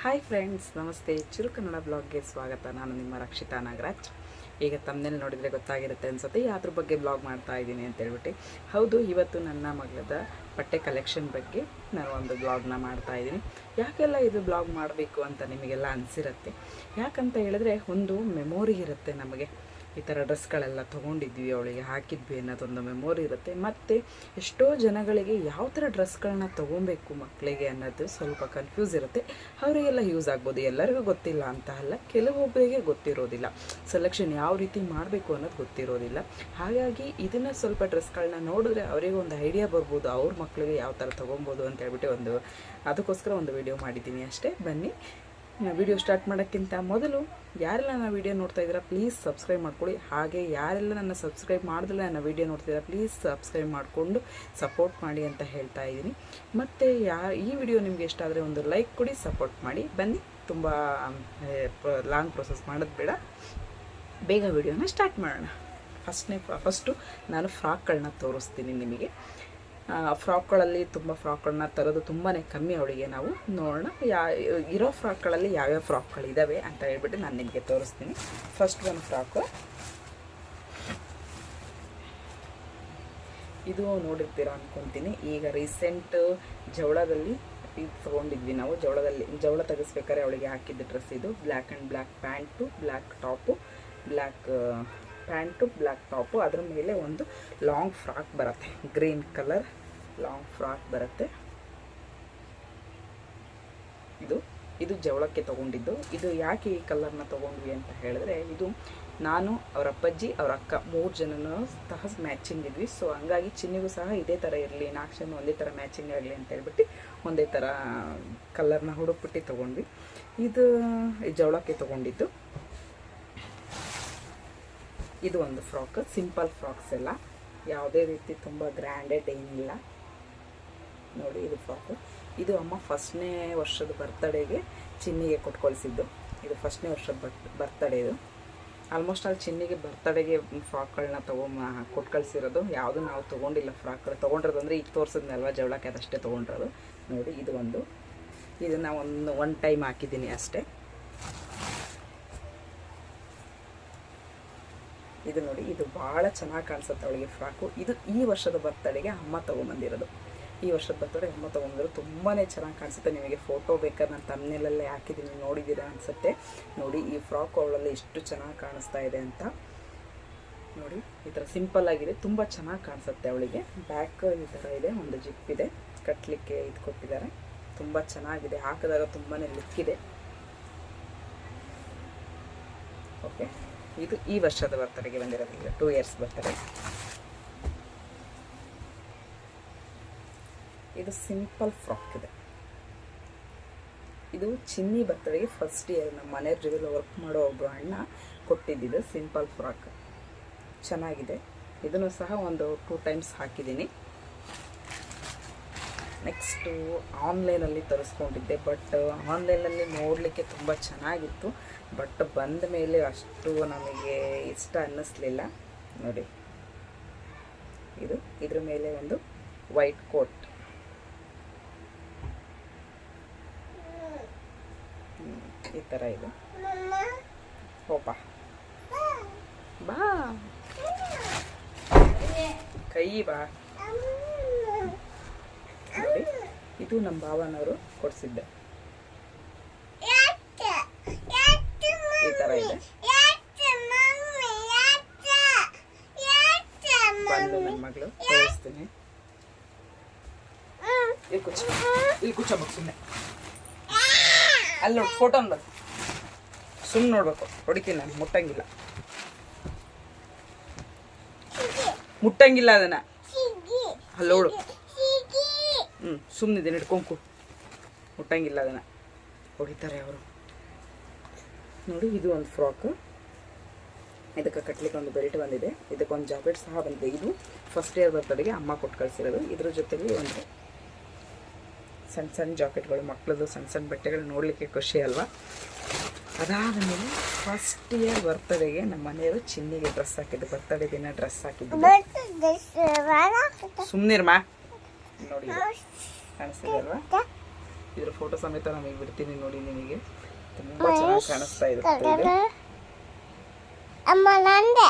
Hi friends, ನಮಸ್ತೆ. ಚಿರು ಕನ್ನಡ ಬ್ಲಾಗ್ಗೆ ಸ್ವಾಗತ. ನಾನು ನಿಮ್ಮ ರಕ್ಷಿತಾ ನಾಗರಾಜ್. ಈಗ ತಮ್ಮನೇಲಿ ನೋಡಿದರೆ ಗೊತ್ತಾಗಿರುತ್ತೆ ಅನ್ಸುತ್ತೆ. ಯಾವ್ದ್ರ ಬಗ್ಗೆ ಬ್ಲಾಗ್ ಮಾಡ್ತಾ ಇದ್ದೀನಿ ಅಂತ ಹೇಳ್ಬಿಟ್ಟು. ಹೌದು, ಇವತ್ತು ನನ್ನ ಮಗಳದ ಬಟ್ಟೆ ಕಲೆಕ್ಷನ್ ಬಗ್ಗೆ ನಾನು ಒಂದು ಬ್ಲಾಗ್ನ ಮಾಡ್ತಾ ಇದ್ದೀನಿ. ಯಾಕೆಲ್ಲ ಇದು ಬ್ಲಾಗ್ ಮಾಡಬೇಕು ಅಂತ ನಿಮಗೆಲ್ಲ ಅನಿಸಿರುತ್ತೆ? ಯಾಕಂತ ಹೇಳಿದ್ರೆ, ಒಂದು ಮೆಮೊರಿ ಇರುತ್ತೆ ನಮಗೆ. ಈ ಥರ ಡ್ರೆಸ್ಗಳೆಲ್ಲ ತೊಗೊಂಡಿದ್ವಿ ಅವಳಿಗೆ ಹಾಕಿದ್ವಿ ಅನ್ನೋದೊಂದು ಮೆಮೊರಿ ಇರುತ್ತೆ. ಮತ್ತು ಎಷ್ಟೋ ಜನಗಳಿಗೆ ಯಾವ ಥರ ಡ್ರೆಸ್ಗಳನ್ನ ತೊಗೊಬೇಕು ಮಕ್ಕಳಿಗೆ ಅನ್ನೋದು ಸ್ವಲ್ಪ ಕನ್ಫ್ಯೂಸ್ ಇರುತ್ತೆ. ಅವರಿಗೆಲ್ಲ ಯೂಸ್ ಆಗ್ಬೋದು. ಎಲ್ಲರಿಗೂ ಗೊತ್ತಿಲ್ಲ ಅಂತ ಅಲ್ಲ ಕೆಲವೊಬ್ಬರಿಗೆ ಗೊತ್ತಿರೋದಿಲ್ಲ. ಸೆಲೆಕ್ಷನ್ ಯಾವ ರೀತಿ ಮಾಡಬೇಕು ಅನ್ನೋದು ಗೊತ್ತಿರೋದಿಲ್ಲ. ಹಾಗಾಗಿ ಇದನ್ನು ಸ್ವಲ್ಪ ಡ್ರೆಸ್ಗಳನ್ನ ನೋಡಿದ್ರೆ ಅವರಿಗೆ ಒಂದು ಐಡಿಯಾ ಬರ್ಬೋದು. ಅವ್ರ ಮಕ್ಕಳಿಗೆ ಯಾವ ಥರ ತೊಗೊಬೋದು ಅಂತ ಹೇಳ್ಬಿಟ್ಟು ಒಂದು ಅದಕ್ಕೋಸ್ಕರ ಒಂದು ವಿಡಿಯೋ ಮಾಡಿದ್ದೀನಿ ಅಷ್ಟೇ. ಬನ್ನಿ. ವಿಡಿಯೋ ಸ್ಟಾರ್ಟ್ ಮಾಡೋಕ್ಕಿಂತ ಮೊದಲು ಯಾರೆಲ್ಲ ನನ್ನ ವಿಡಿಯೋ ನೋಡ್ತಾ ಇದ್ದೀರಾ ಪ್ಲೀಸ್ ಸಬ್ಸ್ಕ್ರೈಬ್ ಮಾಡ್ಕೊಳ್ಳಿ. ಹಾಗೆ ಯಾರೆಲ್ಲ ನನ್ನ ಸಬ್ಸ್ಕ್ರೈಬ್ ಮಾಡಿದ್ರೆ ನನ್ನ ವಿಡಿಯೋ ನೋಡ್ತಿದ್ದೀರಾ ಪ್ಲೀಸ್ ಸಬ್ಸ್ಕ್ರೈಬ್ ಮಾಡಿಕೊಂಡು ಸಪೋರ್ಟ್ ಮಾಡಿ ಅಂತ ಹೇಳ್ತಾ ಇದ್ದೀನಿ. ಮತ್ತು ಯಾ, ಈ ವಿಡಿಯೋ ನಿಮಗೆ ಇಷ್ಟ ಆದರೆ ಒಂದು ಲೈಕ್ ಕೊಡಿ ಸಪೋರ್ಟ್ ಮಾಡಿ. ಬನ್ನಿ, ತುಂಬ ಲಾಂಗ್ ಪ್ರೊಸೆಸ್ ಮಾಡೋದು ಬೇಡ. ಬೇಗ ವಿಡಿಯೋನ ಸ್ಟಾರ್ಟ್ ಮಾಡೋಣ. ಫಸ್ಟ್ನೇ ಫಸ್ಟು ನಾನು ಫ್ರಾಕ್ಗಳನ್ನ ತೋರಿಸ್ತೀನಿ ನಿಮಗೆ. ಫ್ರಾಕ್ಗಳಲ್ಲಿ ತುಂಬ ಫ್ರಾಕ್ಗಳನ್ನ ತರೋದು ತುಂಬಾ ಕಮ್ಮಿ ಅವಳಿಗೆ. ನಾವು ನೋಡೋಣ, ಯಾ, ಇರೋ ಫ್ರಾಕ್ಗಳಲ್ಲಿ ಯಾವ್ಯಾವ ಫ್ರಾಕ್ಗಳಿದ್ದಾವೆ ಅಂತ ಹೇಳ್ಬಿಟ್ಟು ನಾನು ನಿಮಗೆ ತೋರಿಸ್ತೀನಿ. ಫಸ್ಟ್ ಒಂದು ಫ್ರಾಕು ಇದು ನೋಡಿರ್ತೀರ ಅನ್ಕೊತೀನಿ. ಈಗ ರೀಸೆಂಟ್ ಜವಳದಲ್ಲಿ ಇದು ತೊಗೊಂಡಿದ್ವಿ ನಾವು. ಜವಳದಲ್ಲಿ, ಜವಳ ತೆಗೆಸ್ಬೇಕಾದ್ರೆ ಅವಳಿಗೆ ಹಾಕಿದ್ದ ಡ್ರೆಸ್ ಇದು. Black and black pant black top black pant black top, ಅದ್ರ ಮೇಲೆ ಒಂದು ಲಾಂಗ್ ಫ್ರಾಕ್ ಬರುತ್ತೆ. ಗ್ರೀನ್ ಕಲರ್ ಲಾಂಗ್ ಫ್ರಾಕ್ ಬರುತ್ತೆ. ಇದು ಇದು ಜವಳಕ್ಕೆ ತೊಗೊಂಡಿದ್ದು. ಇದು ಯಾಕೆ ಈ ಕಲರ್ನ ತೊಗೊಂಡ್ವಿ ಅಂತ ಹೇಳಿದ್ರೆ, ಇದು ನಾನು, ಅವರ ಅಪ್ಪಾಜಿ, ಅವರ ಅಕ್ಕ ಮೂರು ಜನನೂ ಸಹ ಮ್ಯಾಚಿಂಗ್ ಇದ್ವಿ. ಸೊ ಹಂಗಾಗಿ ಚಿನ್ನಿಗೂ ಸಹ ಇದೇ ಥರ ಇರಲಿ ನಾಲ್ಕು ಒಂದೇ ಥರ ಮ್ಯಾಚಿಂಗ್ ಆಗಲಿ ಅಂತ ಹೇಳ್ಬಿಟ್ಟು ಒಂದೇ ಥರ ಕಲರ್ನ ಹುಡುಕ್ಬಿಟ್ಟು ತೊಗೊಂಡ್ವಿ. ಇದು ಜವಳಕ್ಕೆ ತೊಗೊಂಡಿದ್ದು. ಇದು ಒಂದು ಫ್ರಾಕ್, ಸಿಂಪಲ್ ಫ್ರಾಕ್ಸ್ ಎಲ್ಲ. ಯಾವುದೇ ರೀತಿ ತುಂಬ ಗ್ರ್ಯಾಂಡೆಡ್ ಏನಿಲ್ಲ ನೋಡಿ ಇದು ಫ್ರಾಕು. ಇದು ಅಮ್ಮ ಫಸ್ಟ್ನೇ ವರ್ಷದ ಬರ್ತಡೇಗೆ ಚಿನ್ನಿಗೆ ಕೊಟ್ಕೊಳಿಸಿದ್ದು. ಇದು ಫಸ್ಟ್ನೇ ವರ್ಷದ ಬಟ್ ಬರ್ತಡೇ ಇದು. ಆಲ್ಮೋಸ್ಟ್ ಅಲ್ಲಿ ಚಿನ್ನಿಗೆ ಬರ್ತಡೇಗೆ ಫ್ರಾಕ್ಗಳನ್ನ ತೊಗೊಂಬ ಕೊಟ್ಟು ಕಳಿಸಿರೋದು ಯಾವುದು ನಾವು ತೊಗೊಂಡಿಲ್ಲ ಫ್ರಾಕ್ಗಳು. ತೊಗೊಂಡಿರೋದು ಅಂದರೆ ಈಗ ತೋರಿಸಿದ್ನಲ್ವ? ಜವಳಕ್ಕೆ ಅದಷ್ಟೇ ತೊಗೊಂಡಿರೋದು. ನೋಡಿ ಇದು ಒಂದು. ಇದನ್ನು ಒಂದು ಒನ್ ಟೈಮ್ ಹಾಕಿದ್ದೀನಿ ಅಷ್ಟೇ. ಇದು ನೋಡಿ, ಇದು ಭಾಳ ಚೆನ್ನಾಗಿ ಕಾಣಿಸುತ್ತೆ ಅವಳಿಗೆ ಫ್ರಾಕು. ಇದು ಈ ವರ್ಷದ ಬರ್ತಡೆಗೆ ಅಮ್ಮ ತೊಗೊಂಬಂದಿರೋದು. ಈ ವರ್ಷದ ಬರ್ತಡೆ ಅಮ್ಮ ತೊಗೊಂಬಂದಿರೋದು ತುಂಬಾ ಚೆನ್ನಾಗಿ ಕಾಣಿಸುತ್ತೆ. ನಿಮಗೆ ಫೋಟೋ ಬೇಕಾದ್ರೆ ನಾನು ತಮ್ಮನೆಲ್ಲೇ ಹಾಕಿದ್ದೀನಿ, ನೋಡಿದ್ದೀರಾ ಅನಿಸುತ್ತೆ. ನೋಡಿ, ಈ ಫ್ರಾಕ್ ಅವಳಲ್ಲಿ ಎಷ್ಟು ಚೆನ್ನಾಗಿ ಕಾಣಿಸ್ತಾ ಇದೆ ಅಂತ. ನೋಡಿ, ಈ ಥರ ಸಿಂಪಲ್ ಆಗಿದೆ, ತುಂಬ ಚೆನ್ನಾಗಿ ಕಾಣಿಸುತ್ತೆ ಅವಳಿಗೆ. ಬ್ಯಾಕ್ ಈ ಥರ ಇದೆ, ಒಂದು ಜಿಪ್ ಇದೆ ಕಟ್ಟಲಿಕ್ಕೆ ಇದು ಕೊಟ್ಟಿದ್ದಾರೆ. ತುಂಬ ಚೆನ್ನಾಗಿದೆ, ಹಾಕಿದಾಗ ತುಂಬಾ ಲುಕ್ ಇದೆ. ಓಕೆ ಇದು ಈ ವರ್ಷದ ಬರ್ತಡೆಗೆ ಬಂದಿರೋದು ಈಗ ಟೂ ಇಯರ್ಸ್ ಬರ್ತಡೆ. ಇದು ಸಿಂಪಲ್ ಫ್ರಾಕ್ ಇದೆ. ಇದು ಚಿನ್ನಿ ಬರ್ತಡೆಗೆ ಫಸ್ಟ್ ಇಯರ್ ನಮ್ಮ ಮನೆ ಜೊತೆ ವರ್ಕ್ ಮಾಡೋ ಒಬ್ಬರು ಅಣ್ಣ ಕೊಟ್ಟಿದ್ದಿದ್ದು ಸಿಂಪಲ್ ಫ್ರಾಕ್ ಚೆನ್ನಾಗಿದೆ. ಇದನ್ನು ಸಹ ಒಂದು ಟೂ ಟೈಮ್ಸ್ ಹಾಕಿದ್ದೀನಿ. ನೆಕ್ಸ್ಟು ಆನ್ಲೈನಲ್ಲಿ ತರಿಸ್ಕೊಂಡಿದ್ದೆ, ಬಟ್ ಆನ್ಲೈನಲ್ಲಿ ನೋಡಲಿಕ್ಕೆ ತುಂಬ ಚೆನ್ನಾಗಿತ್ತು. ಬಟ್ ಬಂದ ಮೇಲೆ ಅಷ್ಟು ನಮಗೆ ಇಷ್ಟ ಅನ್ನಿಸ್ಲಿಲ್ಲ. ನೋಡಿ. ಇದು, ಇದ್ರ ಮೇಲೆ ಒಂದು ವೈಟ್ ಕೋಟ್. ಈ ಥರ ಇದೆ. ಹೋಪ. ಬಾ. ಕೈ ಬಾ. ನೋಡಿ ಇದು ನಮ್ಮ ಭಾವನವರು ಕೊಡಿಸಿದ್ದೆ. ಈ ಥರ ಇದೆ. ಬಂದು ನನ್ನ ಮಗಳು ತೋರಿಸ್ತೀನಿ. ಇಲ್ಲಿ ಇಲ್ಲಿ ಸುಮ್ಮನೆ ಅಲ್ಲಿ ನೋಡಿ ಫೋಟೋ ಅನ್ಬೇಕು ಸುಮ್ಮನೆ ನೋಡ್ಬೇಕು. ಹೊಡಿತೀನಿ ನಾನು ಮುಟ್ಟಂಗಿಲ್ಲ. ಮುಟ್ಟಂಗಿಲ್ಲ ಅದನ್ನ. ಅಲ್ಲೋಳು ಹ್ಞೂ ಸುಮ್ಮನಿದ್ದೀನಿ ಹಿಡ್ಕೊಂಕು ಮುಟ್ಟಂಗಿಲ್ಲ ಅದನ್ನು. ಹೊಡಿತಾರೆ ಅವರು. ನೋಡಿ ಇದು ಒಂದು ಫ್ರಾಕು. ಇದಕ್ಕೆ ಕಟ್ಲಿಕ್ಕೆ ಒಂದು ಬೆಲ್ಟ್ ಬಂದಿದೆ. ಇದಕ್ಕೊಂದು ಜಾಕೆಟ್ ಸಹ ಬಂದಿದೆ. ಇದು ಫಸ್ಟ್ ಇಯರ್ ಬರ್ತಡೆಗೆ ಅಮ್ಮ ಕೊಟ್ಟು ಕಳಿಸಿರೋದು. ಇದ್ರ ಜೊತೆಗೆ ಒಂದು ಸಣ್ಣ ಸಣ್ಣ ಜಾಕೆಟ್ಗಳು ಮಕ್ಕಳದು ಸಣ್ಣ ಸಣ್ಣ ಬಟ್ಟೆಗಳು ನೋಡಲಿಕ್ಕೆ ಖುಷಿ ಅಲ್ವಾ? ಅದಾದ ಮೇಲೆ ಫಸ್ಟ್ ಇಯರ್ ಬರ್ತಡೆಗೆ ನಮ್ಮ ಮನೆಯವರು ಚಿನ್ನಿಗೆ ಡ್ರೆಸ್ ಹಾಕಿದ್ದು. ಬರ್ತಡೆ ದಿನ ಡ್ರೆಸ್ ಹಾಕಿದ್ದು. ಸುಮ್ಮನಿರ್ಮಾ ನೋಡಿ. ಕಾಣಿಸ್ತಿದೆ ಅಲ್ವಾ ಇದ್ರ ಫೋಟೋ ಸಮೇತ ನಮಗೆ ಬಿಡ್ತೀನಿ ನೋಡಿ ನಿಮಗೆ. ತುಂಬಾ ಚೆನ್ನಾಗಿ ಕಾಣಿಸ್ತಾ ಇರುತ್ತೆ ಇದು. ಅಮ್ಮ ನಂದೆ.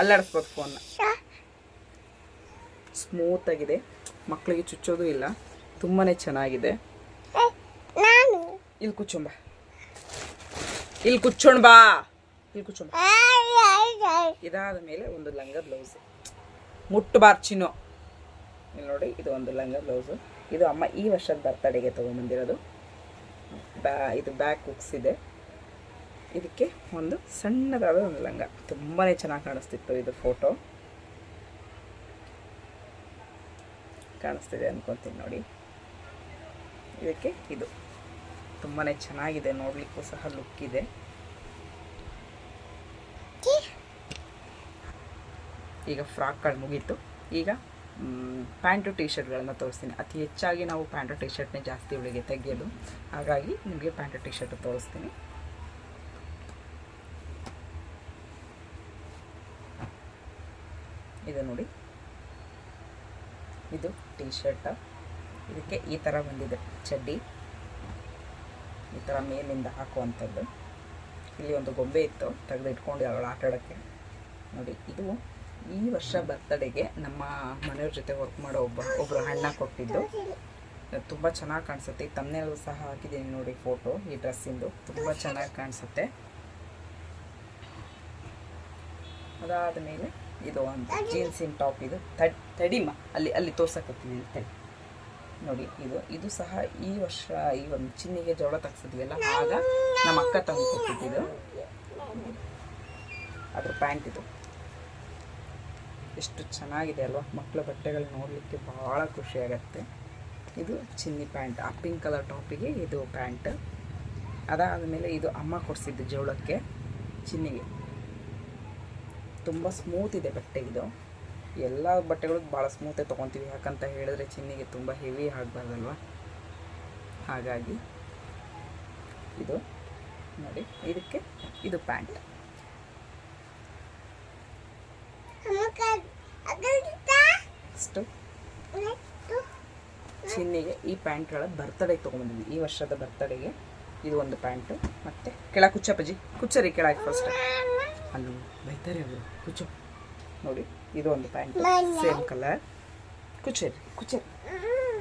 ಅಲ್ಲಾಡಿಸ್ಬೋದು ಫೋನ್ನ ಸ್ಮೂತ್ ಆಗಿದೆ. ಮಕ್ಕಳಿಗೆ ಚುಚ್ಚೋದು ಇಲ್ಲ. ತುಂಬಾನೇ ಚೆನ್ನಾಗಿದೆ. ನಾನು. ಇಲ್ಲಿ ಕುಚ್ಚೊಂಬ ಇಲ್ಲಿ ಕುಚ್ಚೋಣ ಬಾ. ಇಲ್ಲಿ ಕುಚ್ಚೊಂಬ ಆಯ್ ಆಯ್ ಆಯ್. ಇದಾದ ಮೇಲೆ ಒಂದು ಲಂಗ ಬ್ಲೌಸ್ ಮುಟ್ಟಬಾರ್ ಚಿನ್ನು. ಇಲ್ಲಿ ನೋಡಿ, ಇದು ಒಂದು ಲಂಗ ಬ್ಲೌಸು. ಇದು ಅಮ್ಮ ಈ ವರ್ಷದ ಬರ್ತಡೆಗೆ ತೊಗೊಂಬಂದಿರೋದು. ಬ್ಯಾ ಇದು ಬ್ಯಾಕ್ ಹುಕ್ಸ್ ಇದೆ. ಇದಕ್ಕೆ ಒಂದು ಸಣ್ಣದಾದ ಒಂದು ಲಂಗ. ತುಂಬಾ ಚೆನ್ನಾಗಿ ಕಾಣಿಸ್ತಿತ್ತು ಇದು ಫೋಟೋ ಕಾಣಿಸ್ತಿದೆ ಅನ್ಕೊತೀನಿ ನೋಡಿ. ಇದಕ್ಕೆ ಇದು. ತುಂಬಾ ಚೆನ್ನಾಗಿದೆ, ನೋಡಲಿಕ್ಕೂ ಸಹ ಲುಕ್ ಇದೆ. ಈಗ ಫ್ರಾಕ್ಗಳು ಮುಗೀತು. ಈಗ ಪ್ಯಾಂಟು ಟಿ ಶರ್ಟ್ಗಳನ್ನು ತೋರಿಸ್ತೀನಿ. ಅತಿ ಹೆಚ್ಚಾಗಿ ನಾವು ಪ್ಯಾಂಟು ಟಿ ಶರ್ಟ್ನೇ ಜಾಸ್ತಿ ಉಳಿಗೆ ತೆಗೆಯೋದು. ಹಾಗಾಗಿ ನಿಮಗೆ ಪ್ಯಾಂಟು ಟಿ ಶರ್ಟ್ ತೋರಿಸ್ತೀನಿ. ಇದು ನೋಡಿ. ಇದು ಟಿ ಶರ್ಟ್ ಇದಕ್ಕೆ ಈ ಥರ ಬಂದಿದೆ ಚಡ್ಡಿ. ಈ ಥರ ಮೇಲಿಂದ ಹಾಕುವಂಥದ್ದು. ಇಲ್ಲಿ ಒಂದು ಗೊಂಬೆ ಇತ್ತು ತೆಗೆದು ಇಟ್ಕೊಂಡು ಅವಳು ಆಟ ಆಡೋಕ್ಕೆ ನೋಡಿ, ಇದು ಈ ವರ್ಷ ಬರ್ತಡೆಗೆ ನಮ್ಮ ಮನೆಯವ್ರ ಜೊತೆ ವರ್ಕ್ ಮಾಡೋ ಒಬ್ಬ ಒಬ್ಬರು ಹಣ್ಣ ಕೊಟ್ಟಿದ್ದು. ತುಂಬ ಚೆನ್ನಾಗಿ ಕಾಣಿಸುತ್ತೆ. ಈ ತಮ್ಮನೆಯಲ್ಲೂ ಸಹ ಹಾಕಿದ್ದೀನಿ ನೋಡಿ ಫೋಟೋ ಈ ಡ್ರೆಸ್ಸಿಂದು ತುಂಬ ಚೆನ್ನಾಗಿ ಕಾಣಿಸುತ್ತೆ. ಅದಾದ ಮೇಲೆ ಇದು ಒಂದು ಜೀನ್ಸಿನ ಟಾಪ್ ಇದು. ತಡ್, ತಡಿಮ. ಅಲ್ಲಿ ಅಲ್ಲಿ ತೋರ್ಸಕತ್ತಿದ್ದೀನಿ ತಡಿ. ನೋಡಿ, ಇದು ಇದು ಸಹ ಈ ವರ್ಷ ಈ ಒಂದು ಚಿನ್ನಿಗೆ ಜೋಳ ತಗ್ಸಿದ್ವಲ್ಲ, ಆಗ ನಮ್ಮ ಅಕ್ಕ ತಂದು ಕೊಟ್ಟಿದ್ದು ಅದ್ರ ಪ್ಯಾಂಟ್ ಇದು. ಎಷ್ಟು ಚೆನ್ನಾಗಿದೆ ಅಲ್ವಾ? ಮಕ್ಕಳ ಬಟ್ಟೆಗಳು ನೋಡಲಿಕ್ಕೆ ಭಾಳ ಖುಷಿ ಆಗುತ್ತೆ. ಇದು ಚಿನ್ನಿ ಪ್ಯಾಂಟ್. ಆ ಪಿಂಕ್ ಕಲರ್ ಟಾಪಿಗೆ ಇದು ಪ್ಯಾಂಟ್. ಅದಾದ ಮೇಲೆ ಇದು ಅಮ್ಮ ಕೊಡಿಸಿದ್ದು ಜೋಳಕ್ಕೆ, ಚಿನ್ನಿಗೆ. ತುಂಬ ಸ್ಮೂತ್ ಇದೆ ಬಟ್ಟೆ ಇದು. ಎಲ್ಲ ಬಟ್ಟೆಗಳು ಭಾಳ ಸ್ಮೂತೇ ತೊಗೊತೀವಿ. ಯಾಕಂತ ಹೇಳಿದ್ರೆ ಚಿನ್ನಿಗೆ ತುಂಬ ಹೆವಿ ಆಗಬಾರ್ದಲ್ವ? ಹಾಗಾಗಿ ಇದು ನೋಡಿ, ಇದಕ್ಕೆ ಇದು ಪ್ಯಾಂಟ್ ಅಮ್ಮ ಅಗಲ್ತ ನೆಕ್ಸ್ಟು ಚಿನ್ನಿಗೆ ಈ ಪ್ಯಾಂಟ್ಗಳ ಬರ್ತಡೇ ತಗೊಂಡ್ಬಂದಿದ್ವಿ ಈ ವರ್ಷದ ಬರ್ತಡೆಗೆ ಇದು ಒಂದು ಪ್ಯಾಂಟು ಮತ್ತು ಕೆಳ ಕುಚ್ಚಪ್ಪಜಿ ಕುಚ್ಚರಿ ಕೆಳಗೆ ಫಸ್ಟ್ ಅಲ್ಲೂ ಬೈತಾರೆ ಅವರು. ಕುಚ್ಚು ನೋಡಿ, ಇದು ಒಂದು ಪ್ಯಾಂಟ್ ಸೇಮ್ ಕಲರ್ ಕುಚ್ಚರಿ ಕುಚ್ಚರಿ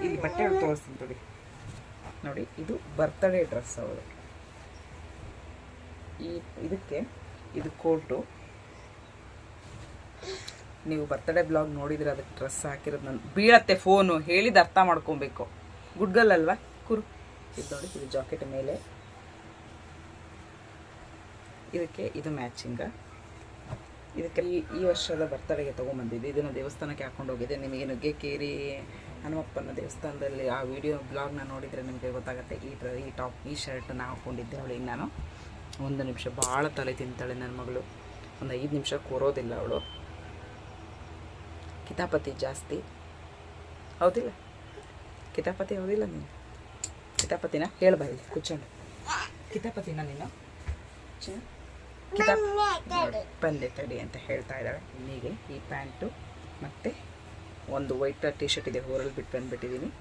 ಇಲ್ಲಿ ಬಟ್ಟೆ ತೋರಿಸ್ತೀನಿ ನೋಡಿ ನೋಡಿ, ಇದು ಬರ್ತಡೇ ಡ್ರೆಸ್ ಅವರು ಈ, ಇದಕ್ಕೆ ಇದು ಕೋಟು ನೀವು ಬರ್ತಡೇ ಬ್ಲಾಗ್ ನೋಡಿದ್ರೆ ಅದಕ್ಕೆ ಡ್ರೆಸ್ ಹಾಕಿರೋದು ನಾನು ಬೀಳತ್ತೆ ಫೋನು ಹೇಳಿದ ಅರ್ಥ ಮಾಡ್ಕೊಬೇಕು. ಗುಡ್ಗಲ್ ಅಲ್ವಾ? ಕುರು. ಇದು ನೋಡಿ, ಇದು ಜಾಕೆಟ್ ಮೇಲೆ. ಇದಕ್ಕೆ ಇದು ಮ್ಯಾಚಿಂಗ ಇದಕ್ಕೆ ಈ ವರ್ಷದ ಬರ್ತಡೆಗೆ ತೊಗೊಂಬಂದಿದ್ದೆ. ಇದನ್ನು ದೇವಸ್ಥಾನಕ್ಕೆ ಹಾಕೊಂಡು ಹೋಗಿದೆ ನಿಮಗೆ ನುಗ್ಗೆಕೇರಿ ಹನುಮಪ್ಪನ ದೇವಸ್ಥಾನದಲ್ಲಿ ಆ ವಿಡಿಯೋ ಬ್ಲಾಗ್ನ ನೋಡಿದರೆ ನಿಮಗೆ ಗೊತ್ತಾಗುತ್ತೆ. ಈ ಡ್ರ, ಈ ಟಾಪ್ ಈ ಶರ್ಟನ್ನು ಹಾಕ್ಕೊಂಡಿದ್ದೆ ಅವಳಿಗೆ ನಾನು. ಒಂದು ನಿಮಿಷ ಭಾಳ ತಲೆ ತಿಂತಾಳೆ ನನ್ನ ಮಗಳು. ಒಂದು ಐದು ನಿಮಿಷ ಕೂರೋದಿಲ್ಲ ಅವಳು. ಕಿತಾಪತಿ ಜಾಸ್ತಿ. ಹೌದಿಲ್ಲ? ಕಿತಾಪತಿ ಹೌದಿಲ್ಲ ನೀನು? ಕಿತಾಪತಿನ ಹೇಳಬಾರಿ ಕುಚ್ಚಂಡು ಕಿತಾಪತಿನ ನೀನು? ಕಿತಾಪ್ ಬಂದೆ ತಡಿ ಅಂತ ಹೇಳ್ತಾ ಇದ್ದಾಳೆ. ಇನ್ನೀಗೆ ಈ ಪ್ಯಾಂಟು ಮತ್ತು ಒಂದು ವೈಟ್ ಟಿ ಶರ್ಟ್ ಇದೆ ಹೋರಲ್ಲಿ ಬಿಟ್ಟು ಬಂದುಬಿಟ್ಟಿದ್ದೀನಿ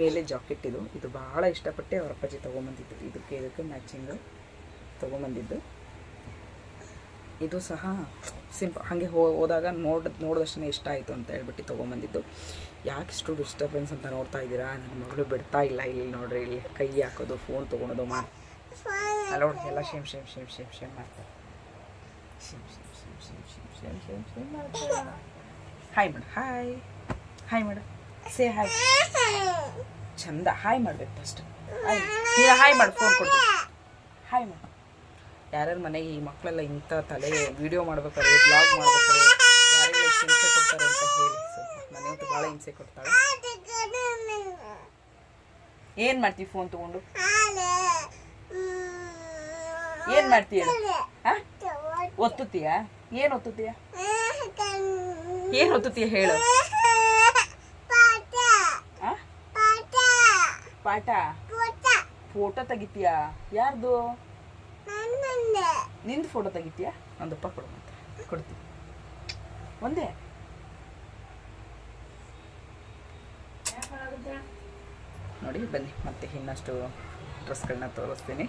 ಮೇಲೆ ಜಾಕೆಟ್ ಇದು. ಇದು ಭಾಳ ಇಷ್ಟಪಟ್ಟೆ ಅವ್ರ ಅಪ್ಪಾಜಿ ತೊಗೊಂಬಂದಿದ್ದು. ಇದಕ್ಕೆ ಇದಕ್ಕೆ ಮ್ಯಾಚಿಂಗು ತೊಗೊಂಬಂದಿದ್ದು. ಇದು ಸಹ ಸಿಂಪಲ್ ಹಾಗೆ ಹೋದಾಗ ನೋಡ್ ನೋಡಿದಷ್ಟೇ ಇಷ್ಟ ಆಯಿತು ಅಂತ ಹೇಳ್ಬಿಟ್ಟು ತೊಗೊಂಬಂದಿದ್ದು. ಯಾಕೆ ಇಷ್ಟು ಡಿಸ್ಟರ್ಬೆನ್ಸ್ ಅಂತ ನೋಡ್ತಾ ಇದ್ದೀರಾ? ನನ್ನ ಮಗಳು ಬಿಡ್ತಾ ಇಲ್ಲ ಇಲ್ಲಿ ನೋಡ್ರಿ, ಇಲ್ಲಿ ಕೈ ಹಾಕೋದು ಫೋನ್ ತೊಗೊಳೋದು ಮಾ. ನೋಡಿ ಎಲ್ಲ shame shame shame shame shame ಮಾಡ್ತಾರೆ hi madam hi hi madam say hi ಚಂದ. ಹಾಯ್ ಮಾಡ್ಬೇಕು ಫಸ್ಟ್ ಹಾಯ್ ಹಾಯ್ ಮಾಡಿ ಫೋನ್ ಕೊಡ್ತೀನಿ. ಹಾಯ್ ಮೇಡಮ್ ಯಾರ್ಯಾರ ಮನೆಗೆ ಈ ಮಕ್ಕಳೆಲ್ಲ ಇಂಥ ತಲೆ ವಿಡಿಯೋ ಮಾಡ್ಬೇಕಾದ್ರೆ ಬ್ಲಾಗ್ ಮಾಡ್ಬೇಕಾದ್ರೆ ಎಷ್ಟು ಹಿಂಸೆ ಕೊಡ್ತಾರೆ ಅಂತ ಹೇಳಿ. ಸ್ವಲ್ಪ ನನಗಂತೂ ಭಾಳ ಹಿಂಸೆ ಕೊಡ್ತಾಳೆ. ಏನು ಮಾಡ್ತೀವಿ ಫೋನ್ ತೊಗೊಂಡು? ಏನು ಮಾಡ್ತೀಯ ಒತ್ತುತ್ತೀಯಾ? ಏನು ಒತ್ತುತ್ತೀಯ? ಏನು ಒತ್ತುತ್ತೀಯ ಹೇಳು? ಪಾಠ. ಫೋಟೋ ತೆಗಿತೀಯಾ? ಯಾರ್ದು? ನಿಂದು ಫೋಟೋ ತೆಗಿತೀಯಾ? ನಂದಪ್ಪ ಕೊಡು ಮತ್ತೆ. ಕೊಡ್ತೀನಿ. ಒಂದೇ. ನೋಡಿ, ಬನ್ನಿ. ಮತ್ತೆ ಇನ್ನಷ್ಟು ಡ್ರೆಸ್ಗಳನ್ನ ತೋರಿಸ್ತೀನಿ.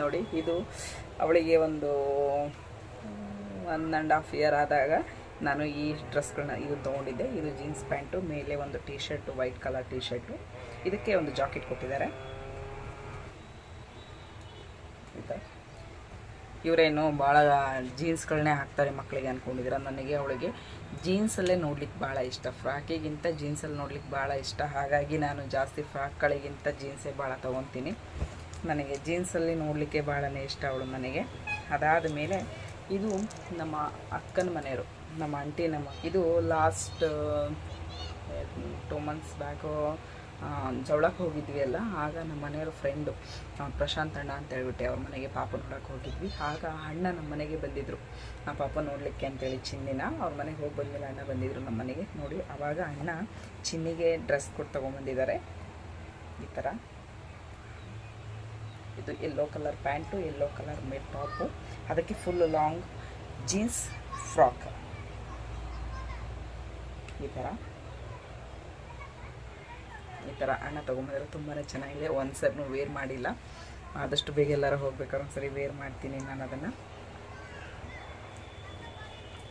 ನೋಡಿ, ಇದು ಅವಳಿಗೆ ಒಂದು ಒನ್ ಆ್ಯಂಡ್ ಹಾಫ್ ಇಯರ್ ಆದಾಗ ನಾನು ಈ ಡ್ರೆಸ್ಗಳನ್ನ ಇದು ತೊಗೊಂಡಿದ್ದೆ. ಇದು ಜೀನ್ಸ್ ಪ್ಯಾಂಟು ಮೇಲೆ ಒಂದು T shirt white colour T shirt ಇದಕ್ಕೆ ಒಂದು ಜಾಕೆಟ್ ಕೊಟ್ಟಿದ್ದಾರೆ. ಇವರೇನು ಭಾಳ ಜೀನ್ಸ್ಗಳನ್ನೇ ಹಾಕ್ತಾರೆ ಮಕ್ಕಳಿಗೆ ಅಂದ್ಕೊಂಡಿದ್ದೀರ ನನಗೆ ಅವಳಿಗೆ ಜೀನ್ಸಲ್ಲೇ ನೋಡ್ಲಿಕ್ಕೆ ಭಾಳ ಇಷ್ಟ. ಫ್ರಾಕಿಗಿಂತ ಜೀನ್ಸಲ್ಲಿ ನೋಡ್ಲಿಕ್ಕೆ ಭಾಳ ಇಷ್ಟ. ಹಾಗಾಗಿ ನಾನು ಜಾಸ್ತಿ ಫ್ರಾಕ್ಗಳಿಗಿಂತ ಜೀನ್ಸೇ ಭಾಳ ತೊಗೊತೀನಿ. ನನಗೆ ಜೀನ್ಸಲ್ಲಿ ನೋಡಲಿಕ್ಕೆ ಭಾಳನೇ ಇಷ್ಟ ಅವಳು ನನಗೆ. ಅದಾದ ಮೇಲೆ ಇದು ನಮ್ಮ ಅಕ್ಕನ ಮನೆಯವರು, ನಮ್ಮ ಆಂಟಿ ನಮ್ಮ ಇದು ಲಾಸ್ಟ್ ಟೂ ಮಂತ್ಸ್ ಬ್ಯಾಕು ಜವಳಕ್ಕೆ ಹೋಗಿದ್ವಿ ಅಲ್ಲ, ಆಗ ನಮ್ಮ ಮನೆಯವ್ರ ಫ್ರೆಂಡು ಪ್ರಶಾಂತ್ ಅಣ್ಣ ಅಂತ ಹೇಳ್ಬಿಟ್ಟು ಅವ್ರ ಮನೆಗೆ ಪಾಪ ನೋಡೋಕೆ ಹೋಗಿದ್ವಿ. ಆಗ ಅಣ್ಣ ನಮ್ಮ ಮನೆಗೆ ಬಂದಿದ್ದರು ಆ ಪಾಪ ನೋಡಲಿಕ್ಕೆ ಅಂತೇಳಿ ಚಿನ್ನಿನ, ಅವ್ರ ಮನೆಗೆ ಹೋಗಿ ಬಂದಮೇಲೆ ಅಣ್ಣ ಬಂದಿದ್ದರು ನಮ್ಮ ಮನೆಗೆ. ನೋಡಿ ಆವಾಗ ಅಣ್ಣ ಚಿನ್ನಿಗೆ ಡ್ರೆಸ್ ಕೊಟ್ಟು ತೊಗೊಂಬಂದಿದ್ದಾರೆ. ಈ ಥರ ಇದು yellow colour pant yellow colour May top ಅದಕ್ಕೆ ಫುಲ್ ಲಾಂಗ್ ಜೀನ್ಸ್ ಫ್ರಾಕ್ ಈ ಥರ ಈ ಥರ ಹಣ ತೊಗೊಂಬಂದ್ರೆ ತುಂಬಾ ಚೆನ್ನಾಗಿದೆ. ಒಂದು ಸರ್ನು ವೇರ್ ಮಾಡಿಲ್ಲ. ಆದಷ್ಟು ಬೇಗ ಎಲ್ಲರೂ ಹೋಗ್ಬೇಕಾದ್ರೆ ಒಂದ್ಸರಿ ವೇರ್ ಮಾಡ್ತೀನಿ ನಾನು ಅದನ್ನು.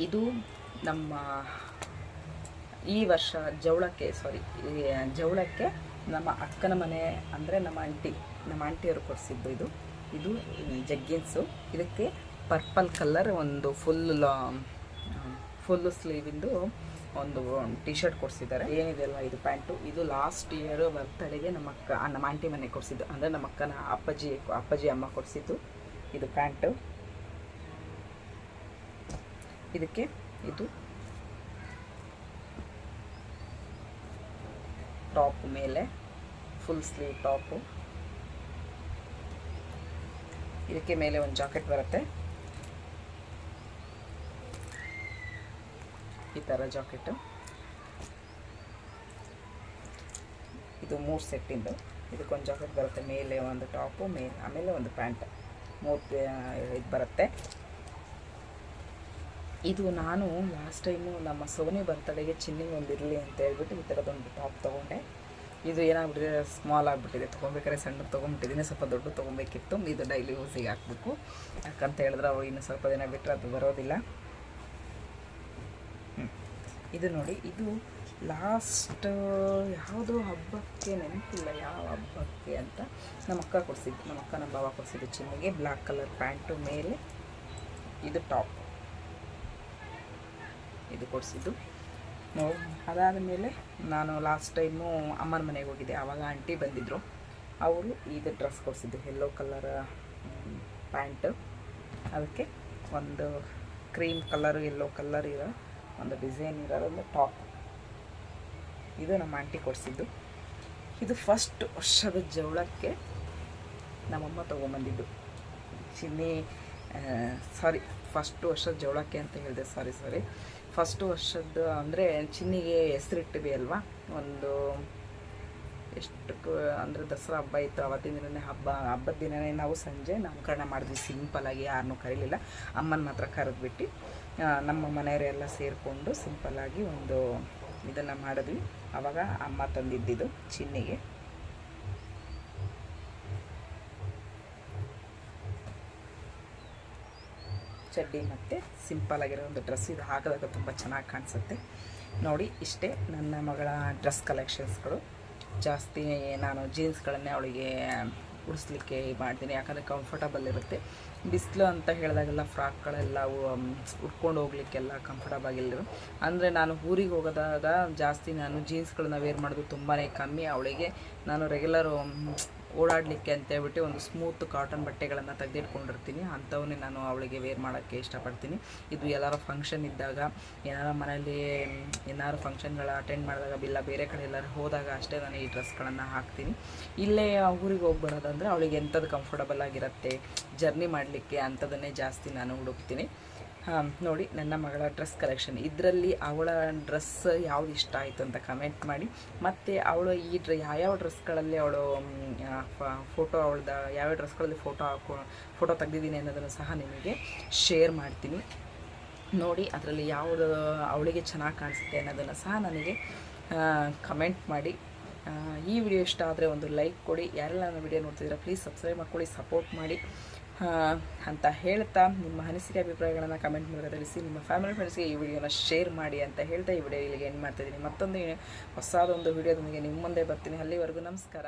ಇದು ನಮ್ಮ ಈ ವರ್ಷ ಜವಳಕ್ಕೆ ಸಾರಿ ಜವಳಕ್ಕೆ ನಮ್ಮ ಅಕ್ಕನ ಮನೆ ಅಂದರೆ ನಮ್ಮ ಆಂಟಿ, ನಮ್ಮ ಆಂಟಿಯವರು ಕೊಡಿಸಿದ್ದು ಇದು. ಇದು ಜಗ್ಗಿನ್ಸು. ಇದಕ್ಕೆ ಪರ್ಪಲ್ ಕಲರ್ ಒಂದು ಫುಲ್ ಲಾ ಫುಲ್ಲು ಸ್ಲೀವಿಂದು ಒಂದು ಟಿ ಶರ್ಟ್ ಕೊಡಿಸಿದ್ದಾರೆ. ಏನಿದೆ ಅಲ್ವಾ ಇದು ಪ್ಯಾಂಟು? ಇದು ಲಾಸ್ಟ್ ಇಯರ್ ಬರ್ತಡೆಗೆ ನಮ್ಮ ಅಕ್ಕ ನಮ್ಮ ಆಂಟಿ ಮನೆ ಕೊಡಿಸಿದ್ದು. ಅಂದರೆ ನಮ್ಮ ಅಕ್ಕನ ಅಪ್ಪಾಜಿ ಅಪ್ಪಾಜಿ ಅಮ್ಮ ಕೊಡಿಸಿದ್ದು ಇದು ಪ್ಯಾಂಟು. ಇದಕ್ಕೆ ಇದು ಟಾಪ್ ಮೇಲೆ ಫುಲ್ ಸ್ಲೀವ್ ಟಾಪು. ಇದಕ್ಕೆ ಮೇಲೆ ಒಂದು ಜಾಕೆಟ್ ಬರುತ್ತೆ. ಈ ಥರ ಜಾಕೆಟು. ಇದು ಮೂರು ಸೆಟ್ಟಿಂದು ಇದಕ್ಕೊಂದು ಜಾಕೆಟ್ ಬರುತ್ತೆ. ಮೇಲೆ ಒಂದು ಟಾಪು, ಮೇ ಆಮೇಲೆ ಒಂದು ಪ್ಯಾಂಟ್. ಮೂರು ಇದು ಬರುತ್ತೆ. ಇದು ನಾನು ಲಾಸ್ಟ್ ಟೈಮು ನಮ್ಮ ಸೋನಿ ಬರ್ತಡೆಗೆ ಚಿನ್ನಿಗೆ ಒಂದು ಇರಲಿ ಅಂತ ಹೇಳ್ಬಿಟ್ಟು ಈ ಥರದೊಂದು ಟಾಪ್ ತೊಗೊಂಡೆ. ಇದು ಏನಾಗ್ಬಿಟ್ಟಿದೆ? ಸ್ಮಾಲ್ ಆಗಿಬಿಟ್ಟಿದೆ. ತೊಗೊಬೇಕಾದ್ರೆ ಸಣ್ಣ ತೊಗೊಂಬಿಟ್ಟಿದ್ದೀನಿ. ಸ್ವಲ್ಪ ದೊಡ್ಡ ತೊಗೊಬೇಕಿತ್ತು. ಇದು ಡೈಲಿ ಯೂಸಿಗೆ ಹಾಕ್ಬೇಕು. ಯಾಕಂತ ಹೇಳಿದ್ರೆ ಅವು ಇನ್ನು ಸ್ವಲ್ಪ ದಿನ ಬಿಟ್ಟರೆ ಅದು ಬರೋದಿಲ್ಲ. ಇದು ನೋಡಿ, ಇದು ಲಾಸ್ಟ್ ಯಾವುದೋ ಹಬ್ಬಕ್ಕೆ ನೆನಪಿಲ್ಲ, ಯಾವ ಹಬ್ಬಕ್ಕೆ ಅಂತ ನಮ್ಮ ಅಕ್ಕ ಕೊಡಿಸಿದ್ದು ನಮ್ಮ ಅಕ್ಕ ನಮ್ಮ ಬಾವ ಕೊಡಿಸಿದ್ದು ಚಿನ್ನಿಗೆ ಬ್ಲ್ಯಾಕ್ ಕಲರ್ ಪ್ಯಾಂಟು ಮೇಲೆ ಇದು ಟಾಪ್ ಇದು ಕೊಡಿಸಿದ್ದು. ಅದಾದ ಮೇಲೆ ನಾನು ಲಾಸ್ಟ್ ಟೈಮು ಅಮ್ಮನ ಮನೆಗೆ ಹೋಗಿದ್ದೆ, ಆವಾಗ ಆಂಟಿ ಬಂದಿದ್ದರು ಅವರು ಇದು ಡ್ರೆಸ್ ಕೊಡಿಸಿದ್ದು ಯೆಲ್ಲೋ ಕಲರ್ ಪ್ಯಾಂಟು ಅದಕ್ಕೆ ಒಂದು ಕ್ರೀಮ್ ಕಲರ್ ಯೆಲ್ಲೋ ಕಲರ್ ಇರೋ ಒಂದು ಡಿಸೈನ್ ಇರೋದೊಂದು ಟಾಪ್ ಇದು ನಮ್ಮ ಆಂಟಿ ಕೊಡಿಸಿದ್ದು. ಇದು ಫಸ್ಟ್ ವರ್ಷದ ಜವಳಕ್ಕೆ ನಮ್ಮಮ್ಮ ತೊಗೊಂಬಂದಿದ್ದು. ಚಿನ್ನಿ ಸಾರಿ ಫಸ್ಟ್ ವರ್ಷದ ಜವಳಕ್ಕೆ ಅಂತ ಹೇಳಿದೆ ಸಾರಿ ಸಾರಿ ಫಸ್ಟ್ ವರ್ಷದ ಅಂದರೆ ಚಿನ್ನಿಗೆ ಹೆಸರಿಟ್ಟಿವಿ ಅಲ್ವಾ? ಒಂದು ಎಷ್ಟು ಅಂದರೆ ದಸರಾ ಹಬ್ಬ ಇತ್ತು, ಅವತ್ತಿನ ದಿನವೇ ಹಬ್ಬ. ಹಬ್ಬದ ದಿನವೇ ನಾವು ಸಂಜೆ ನಾಮಕರಣ ಮಾಡಿದ್ವಿ. ಸಿಂಪಲಾಗಿ ಯಾರನ್ನೂ ಕರೀಲಿಲ್ಲ. ಅಮ್ಮನ ಮಾತ್ರ ಕರೆದ್ಬಿಟ್ಟು. ನಮ್ಮ ಮನೆಯವರೆಲ್ಲ ಸೇರಿಕೊಂಡು ಸಿಂಪಲ್ಲಾಗಿ ಒಂದು ಇದನ್ನು ಮಾಡಿದ್ವಿ. ಆವಾಗ ಅಮ್ಮ ತಂದಿದ್ದಿದ್ದು ಚಿನ್ನಿಗೆ. ಚಡ್ಡಿ ಮತ್ತು ಸಿಂಪಲ್ ಆಗಿರೋ ಒಂದು ಡ್ರೆಸ್ ಇದು ಹಾಕಿದಾಗ ತುಂಬ ಚೆನ್ನಾಗಿ ಕಾಣಿಸುತ್ತೆ. ನೋಡಿ, ಇಷ್ಟೇ ನನ್ನ ಮಗಳ ಡ್ರೆಸ್ ಕಲೆಕ್ಷನ್ಸ್ಗಳು ಜಾಸ್ತಿ ನಾನು ಜೀನ್ಸ್ಗಳನ್ನೇ ಅವಳಿಗೆ ಉಡಿಸ್ಲಿಕ್ಕೆ ಮಾಡ್ತೀನಿ, ಯಾಕಂದರೆ ಕಂಫರ್ಟಬಲ್ ಇರುತ್ತೆ. ಬಿಸಿಲು ಅಂತ ಹೇಳಿದಾಗೆಲ್ಲ ಫ್ರಾಕ್ಗಳೆಲ್ಲ ಉಟ್ಕೊಂಡು ಹೋಗ್ಲಿಕ್ಕೆಲ್ಲ ಕಂಫರ್ಟಬಲ್ ಇಲ್ಲರು ಅಂದರೆ ನಾನು ಊರಿಗೆ ಹೋಗೋದಾಗ ಜಾಸ್ತಿ ನಾನು ಜೀನ್ಸ್ಗಳನ್ನ ವೇರ್ ಮಾಡೋದು ತುಂಬಾ ಕಮ್ಮಿ. ಅವಳಿಗೆ ನಾನು ರೆಗ್ಯುಲರ್ ಓಡಾಡಲಿಕ್ಕೆ ಅಂತ ಹೇಳ್ಬಿಟ್ಟು ಒಂದು ಸ್ಮೂತ್ ಕಾಟನ್ ಬಟ್ಟೆಗಳನ್ನು ತೆಗೆದಿಟ್ಕೊಂಡಿರ್ತೀನಿ. ಅಂಥವನ್ನೇ ನಾನು ಅವಳಿಗೆ ವೇರ್ ಮಾಡೋಕ್ಕೆ ಇಷ್ಟಪಡ್ತೀನಿ. ಇದು ಎಲ್ಲರ ಫಂಕ್ಷನ್ ಇದ್ದಾಗ, ಏನಾರ ಮನೆಯಲ್ಲಿ ಏನಾರು ಫಂಕ್ಷನ್ಗಳ ಅಟೆಂಡ್ ಮಾಡಿದಾಗ ಇಲ್ಲ, ಬೇರೆ ಕಡೆ ಎಲ್ಲರೂ ಹೋದಾಗ ಅಷ್ಟೇ ನಾನು ಈ ಡ್ರೆಸ್ಗಳನ್ನು ಹಾಕ್ತೀನಿ. ಇಲ್ಲೇ ಊರಿಗೆ ಹೋಗಿ ಬರೋದಂದರೆ ಅವಳಿಗೆ ಎಂಥದ್ದು ಕಂಫರ್ಟಬಲ್ ಆಗಿರುತ್ತೆ ಜರ್ನಿ ಮಾಡಲಿಕ್ಕೆ ಅಂಥದ್ದನ್ನೇ ಜಾಸ್ತಿ ನಾನು ಹುಡುಕ್ತೀನಿ. ಹಾಂ, ನೋಡಿ, ನನ್ನ ಮಗಳ ಡ್ರೆಸ್ ಕಲೆಕ್ಷನ್. ಇದರಲ್ಲಿ ಅವಳ ಡ್ರೆಸ್ ಯಾವ್ದು ಇಷ್ಟ ಆಯಿತು ಅಂತ ಕಮೆಂಟ್ ಮಾಡಿ. ಮತ್ತು ಅವಳು ಈ ಡ್ರ, ಯಾವ್ಯಾವ ಡ್ರೆಸ್ಗಳಲ್ಲಿ ಅವಳು ಫೋಟೋ ಅವಳ್ದ, ಯಾವ್ಯಾವ ಡ್ರೆಸ್ಗಳಲ್ಲಿ ಫೋಟೋ ಫೋಟೋ ತೆಗ್ದಿದ್ದೀನಿ ಅನ್ನೋದನ್ನು ಸಹ ನಿಮಗೆ ಶೇರ್ ಮಾಡ್ತೀನಿ. ನೋಡಿ, ಅದರಲ್ಲಿ ಯಾವುದು ಅವಳಿಗೆ ಚೆನ್ನಾಗಿ ಕಾಣಿಸುತ್ತೆ ಅನ್ನೋದನ್ನು ಸಹ ನನಗೆ ಕಮೆಂಟ್ ಮಾಡಿ. ಈ ವಿಡಿಯೋ ಇಷ್ಟ ಆದರೆ ಒಂದು ಲೈಕ್ ಕೊಡಿ. ಯಾರೆಲ್ಲ ನನ್ನ ವಿಡಿಯೋ ನೋಡ್ತಿದ್ದೀರಾ ಪ್ಲೀಸ್ ಸಬ್ಸ್ಕ್ರೈಬ್ ಮಾಡ್ಕೊಳ್ಳಿ ಸಪೋರ್ಟ್ ಮಾಡಿ. ಅಂತ ಹೇಳ್ತಾ ನಿಮ್ಮ ಅನಿಸಿಕೆ ಅಭಿಪ್ರಾಯಗಳನ್ನು ಕಮೆಂಟ್ ಮೂಲಕ ತಿಳಿಸಿ, ನಿಮ್ಮ ಫ್ಯಾಮಿಲಿ ಫ್ರೆಂಡ್ಸ್ಗೆ ಈ ವಿಡಿಯೋನ ಶೇರ್ ಮಾಡಿ ಅಂತ ಹೇಳ್ತಾ ಈ ವಿಡಿಯೋ ಇಲ್ಲಿಗೆ ಏನು ಮಾಡ್ತಾಯಿದ್ದೀನಿ ಮತ್ತೊಂದು ಹೊಸದೊಂದು ವಿಡಿಯೋದೊಂದಿಗೆ ನಿಮ್ಮ ಮುಂದೆ ಬರ್ತೀನಿ. ಅಲ್ಲಿವರೆಗೂ ನಮಸ್ಕಾರ.